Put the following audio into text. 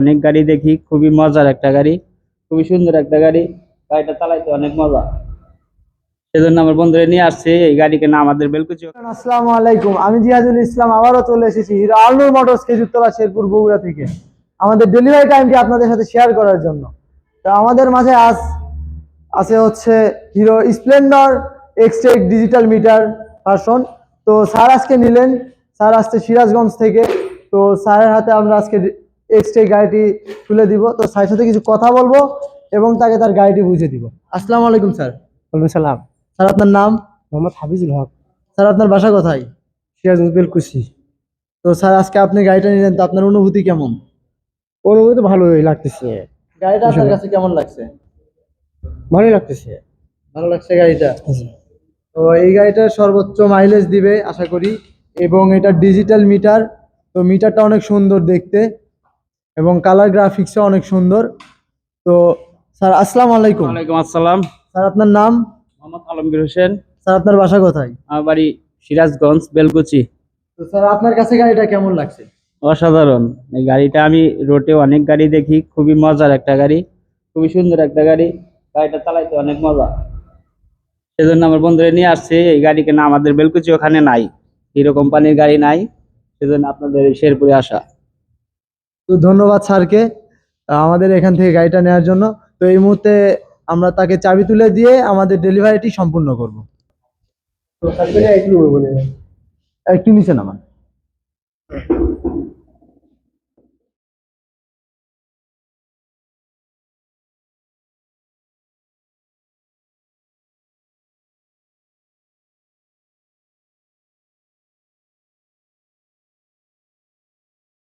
অনেক গাড়ি দেখি, খুবই মজার একটা গাড়ি, খুবই সুন্দর একটা গাড়ি, গাড়িটা চালাইতে অনেক মজা। সেজন্য আমার বন্ধুরা নিয়ে আসছে, এই গাড়িকে না আমাদের বেলকুচি। আসসালামু আলাইকুম, আমি জিয়াদুল ইসলাম, আবারও চলে এসেছি হিরো আলনুর মোটরস খেজুরতলা শেরপুর বগুড়া থেকে। আমাদের ডেলিভারি টাইমটি আপনাদের সাথে শেয়ার করার জন্য। তো আমাদের মাঝে আজ আছে হচ্ছে Hero Splendor Xtec digital meter version তো স্যার আজকে নিলেন, স্যার আসছে সিরাজগঞ্জ থেকে। তো স্যারের হাতে আমরা আজকে এক্সটেক গাড়িটি তুলে দিব। তো স্যারের সাথে কিছু কথা বলব এবং তাকে তার গাড়িটি বুঝে দিব। আসসালামু আলাইকুম স্যার। ওয়ালাইকুম সালাম। স্যার আপনার নাম? মোহাম্মদ হাফিজুল হক। স্যার আপনার বাসা কোথায়? সিরাজগঞ্জ বেলকুচি। তো স্যার আজকে আপনি গাড়িটা নিলেন তো আপনার অনুভূতি কেমন? অনুভূতি ভালোই লাগতেছে। গাড়িটা আপনার কাছে কেমন লাগছে? ভালোই লাগতেছে। ভালো লাগছে গাড়িটা? তো এই গাড়িটা সর্বোচ্চ মাইলেজ দিবে আশা করি। এবং এটা ডিজিটাল মিটার তো মিটারটা অনেক সুন্দর দেখতে। এবং কালার গ্রাফিক্সও অনেক সুন্দর। তো স্যার আসসালামু আলাইকুম। ওয়ালাইকুম আসসালাম। স্যার আপনার নাম? মোহাম্মদ আলমগীর হোসেন। স্যার আপনার বাসা কোথায়? আমার বাড়ি সিরাজগঞ্জ বেলকুচি। তো স্যার আপনার কাছে গাড়িটা কেমন লাগছে? অসাধারণ। এই গাড়িটা আমি রোডে অনেক গাড়ি দেখি খুবই মজার একটা গাড়ি খুবই সুন্দর একটা গাড়ি। গাড়িটা চালাইতে অনেক মজা। সেজন্য আমার বন্ধুরা নিয়ে আসছে এই গাড়িকে না আমাদের বেলকুচি ওখানে নাই হিরো কোম্পানির গাড়ি নাই। সেজন্য আপনাদের শেরপুরে আসা। তো ধন্যবাদ স্যারকে আমাদের এখান থেকে গাড়িটা নেওয়ার জন্য। তো এই মুহূর্তে আমরা তাকে চাবি তুলে দিয়ে আমাদের ডেলিভারিটি সম্পূর্ণ করব। একটু নিচে নামান।